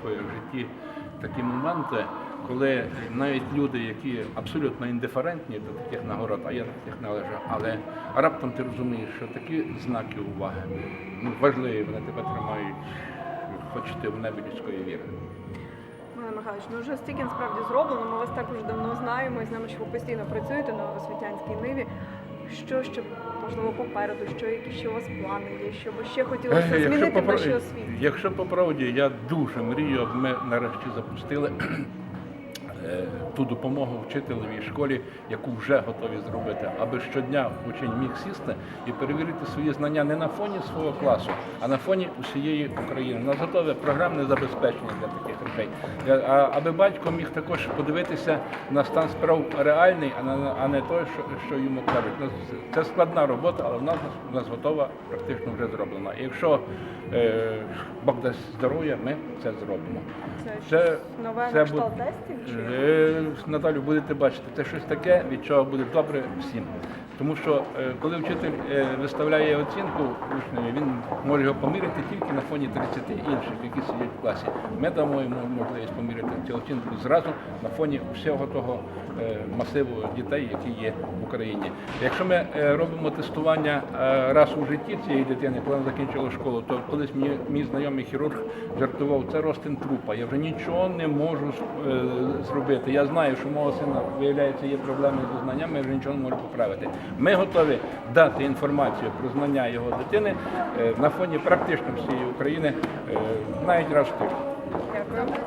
своєму житті такі моменти, коли навіть люди, які абсолютно індиферентні до таких нагород, а я до таких належу, але раптом ти розумієш, що такі знаки уваги ну, важливі, вони тебе тримають, хоч ти в небі людської віри. Михайло Михайлович, ну вже стільки насправді зроблено. Ми вас також давно знаємо і знаємо, що ви постійно працюєте на освітянській ниві. Що ще можливо попереду, що які ще у вас плани є, що би ще хотілося змінити якщо в нашій освіті? Якщо по правді, я дуже мрію, аби ми нарешті запустили ту допомогу вчителеві школі, яку вже готові зробити, аби щодня учень міг сісти і перевірити свої знання не на фоні свого класу, а на фоні усієї України. У нас готове програмне забезпечення для таких речей. А- Аби батько міг також подивитися на стан справ реальний, а не, а не той, що, йому кажуть. Це складна робота, але в нас, в нас готова, практично вже зроблена. І якщо е, Бог дасть здоров'я, ми це зробимо. Це, Це, нове це кшталт тестів? Чи? Е, Наталю, будете бачити, це щось таке, від чого буде добре всім. Тому що е, коли вчитель е, виставляє оцінку учневі, він може його поміряти тільки на фоні 30 інших, які сидять в класі. Ми дамо йому можливість поміряти цю оцінку зразу на фоні всього того е, масиву дітей, які є в Україні. Якщо ми робимо тестування раз у житті цієї дитини, коли вона закінчила школу, то колись мені мій знайомий хірург жартував, це ростин трупа. Я вже нічого не можу зробити. Я знаю, що мого сина виявляється є проблеми зі знаннями, я вже нічого не можу поправити. Ми готові дати інформацію про знання його дитини е, на фоні практично всієї України, е, навіть раз в тиждень.